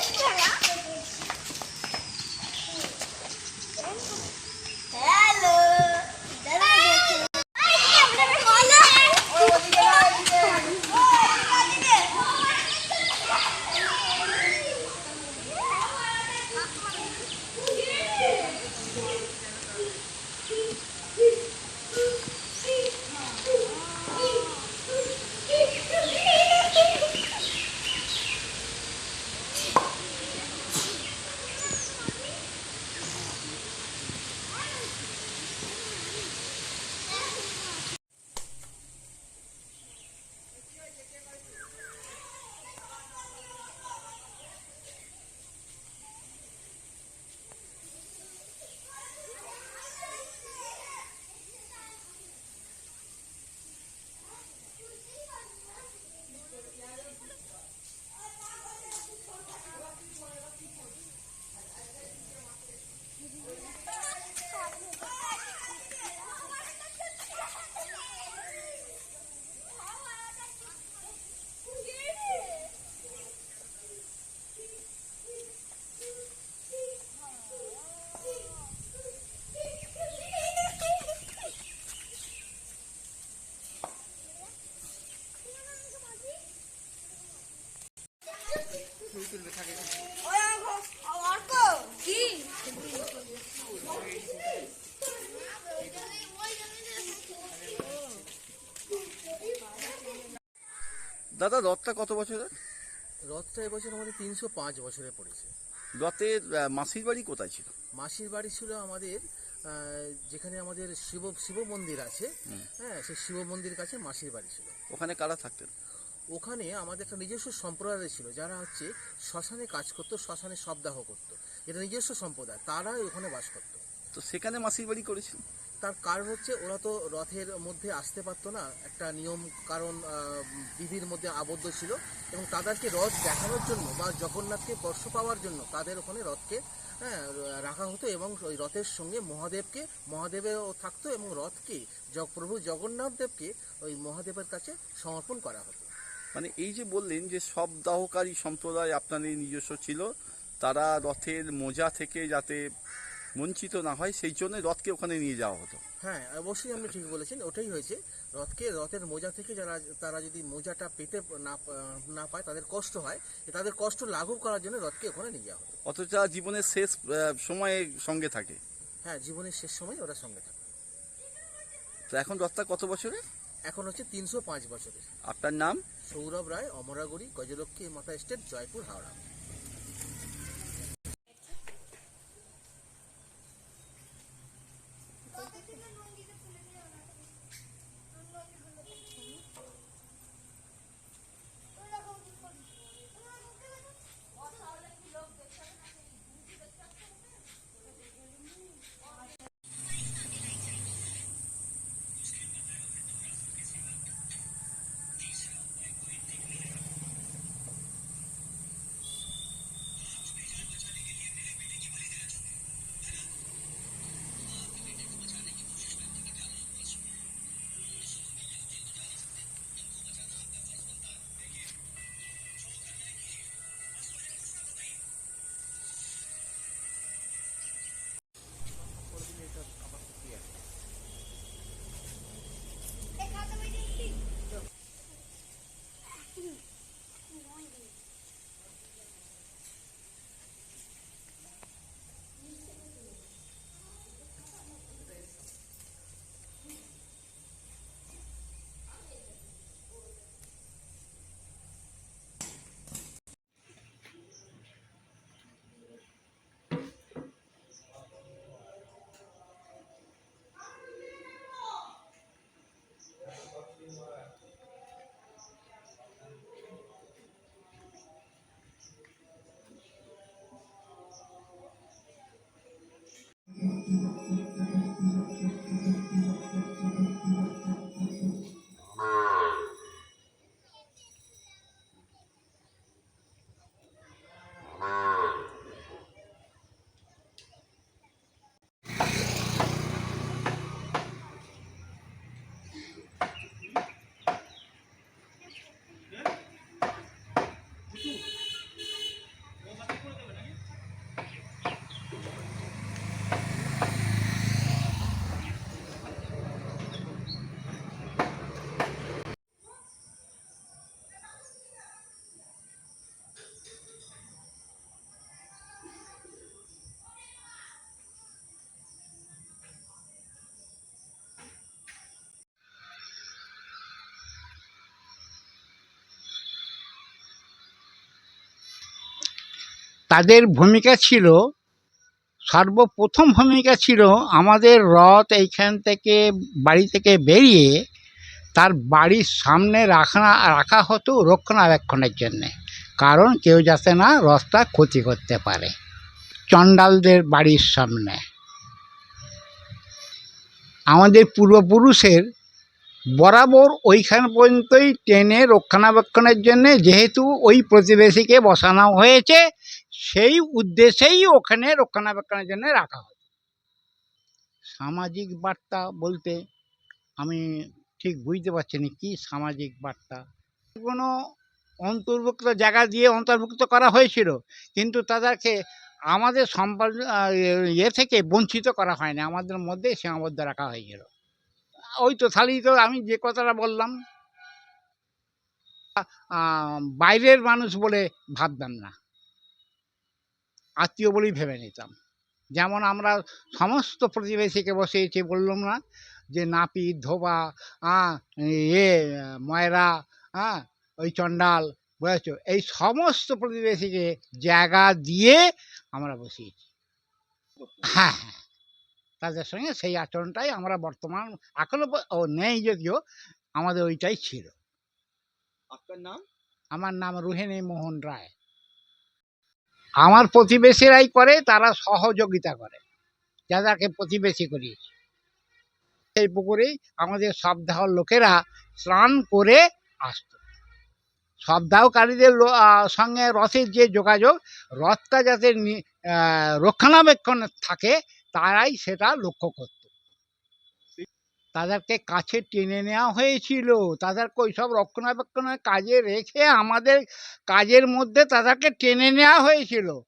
你干啥 দাদা রথটা কত বছরের? রথটা এবছর আমাদের তিনশো পাঁচ বছরে পড়েছে। রথের মাসির বাড়ি কোথায় ছিল? মাসির বাড়ি ছিল আমাদের যেখানে আমাদের শিব শিব মন্দির আছে। হ্যাঁ সেই শিব মন্দির কাছে মাসির বাড়ি ছিল। ওখানে কারা থাকতেন? ওখানে আমাদের একটা নিজস্ব সম্প্রদায় ছিল যারা হচ্ছে শ্মশানে কাজ করতো শ্মশানে শবদাহ করতো। এটা নিজস্ব সম্প্রদায় তারাই ওখানে বাস করতো। তো সেখানে মাসির বাড়ি করেছিল তার কারণ হচ্ছে ওরা তো রথের মধ্যে আসতে পারতো না। একটা নিয়ম, কারণ বিধির মধ্যে আবদ্ধ ছিল এবং তাদেরকে রথ দেখানোর জন্য বা জগন্নাথকে স্পর্শ পাওয়ার জন্য তাদের ওখানে রথকে হ্যাঁ রাখা হতো এবং ওই রথের সঙ্গে মহাদেবকে, মহাদেবেও থাকতো এবং রথকে প্রভু জগন্নাথ দেবকে ওই মহাদেবের কাছে সমর্পণ করা হতো। মানে এই যে বললেন যে সব দাহকারী সম্প্রদায় আপনাদের নিজস্ব ছিল, তারা রথের মোজা থেকে যাতে বঞ্চিত না হয় সেই জন্য রথকে ওখানে নিয়ে যাওয়া হতো। হ্যাঁ অবশ্যই আপনি ঠিক বলেছেন ওটাই হয়েছে। রথকে রথের মোজা থেকে যারা তারা যদি মোজাটা পেতে না না পায় তাদের কষ্ট হয় তাদের কষ্ট লাঘব করার জন্য রথকে ওখানে নিয়ে যাওয়া হতো। অথচ জীবনের শেষ সময়ে সঙ্গে থাকে। হ্যাঁ জীবনের শেষ সময় ওরা সঙ্গে থাকে। তো এখন রথটা কত বছরের? এখন হচ্ছে তিনশো পাঁচ বছরের। আপনার নাম? সৌরভ রায় অমরাগুড়ি গজলক্ষ্মী মাতা স্টেট জয়পুর হাওড়া। তাদের ভূমিকা ছিল, সর্বপ্রথম ভূমিকা ছিল আমাদের রথ এইখান থেকে বাড়ি থেকে বেরিয়ে তার বাড়ির সামনে রাখা রাখা হতো রক্ষণাবেক্ষণের জন্যে। কারণ কেউ যাতে না রথটা ক্ষতি করতে পারে চণ্ডালদের বাড়ির সামনে। আমাদের পূর্বপুরুষের বরাবর ওইখান পর্যন্তই ট্রেনে রক্ষণাবেক্ষণের জন্যে যেহেতু ওই প্রতিবেশীকে বসানো হয়েছে সেই উদ্দেশ্যেই ওখানে রক্ষণাবেক্ষণের জন্য রাখা হয়। সামাজিক বার্তা বলতে আমি ঠিক বুঝতে পারছি না কী সামাজিক বার্তা। কোনো অন্তর্ভুক্ত জায়গা দিয়ে অন্তর্ভুক্ত করা হয়েছিল, কিন্তু তাদেরকে আমাদের সম্পাদ ইয়ে থেকে বঞ্চিত করা হয়নি, আমাদের মধ্যে সীমাবদ্ধ রাখা হয়েছিল। ওই তো তাহলেই তো আমি যে কথাটা বললাম বাইরের মানুষ বলে ভাবতাম না। আত্মীয় বলেই ভেবে নিতাম। যেমন আমরা সমস্ত প্রতিবেশীকে বসিয়েছি বললাম না যে নাপিত ধোবা হ্যাঁ এ ময়রা হ্যাঁ ওই চণ্ডাল বুঝেছ? এই সমস্ত প্রতিবেশীকে জায়গা দিয়ে আমরা বসিয়েছি। হ্যাঁ হ্যাঁ। তাদের সঙ্গে সেই আচরণটাই আমরা বর্তমান এখনও ও নেই যদিও আমাদের ওইটাই ছিল। আপনার নাম? আমার নাম রোহিণী মোহন রায়। আমার প্রতিবেশীরাই করে, তারা সহযোগিতা করে। যাদেরকে প্রতিবেশী করি। সেই পুকুরেই আমাদের সপ্তাহ লোকেরা স্নান করে আসত। সপ্তাহকারীদের সঙ্গে রথের যে যোগাযোগ, রথটা যাতে রক্ষণাবেক্ষণ থাকে, তারাই সেটা লক্ষ্য করত। তাদেরকে কাছে টেনে নেওয়া হয়েছিল। তাদেরকে ওইসব রক্ষণাবেক্ষণের কাজে রেখে আমাদের কাজের মধ্যে তাদেরকে টেনে নেওয়া হয়েছিল।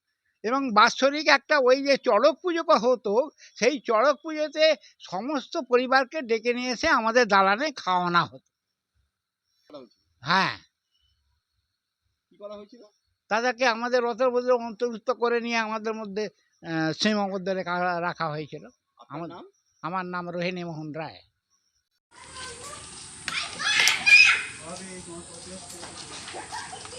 এবং বাৎসরিক একটা ওই যে চড়ক পুজো হতো সেই চড়ক পুজোতে সমস্ত পরিবারকে ডেকে নিয়ে এসে আমাদের দালানে খাওয়ানো হতো। হ্যাঁ। কি করা হয়েছিল? তাদেরকে আমাদের রথের মধ্যে অন্তর্ভুক্ত করে নিয়ে আমাদের মধ্যে সীমাবদ্ধ রেখা রাখা হয়েছিল। আমার- নাম? আমার নাম রোহিণী মোহন রায়। Thank you.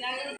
Yeah.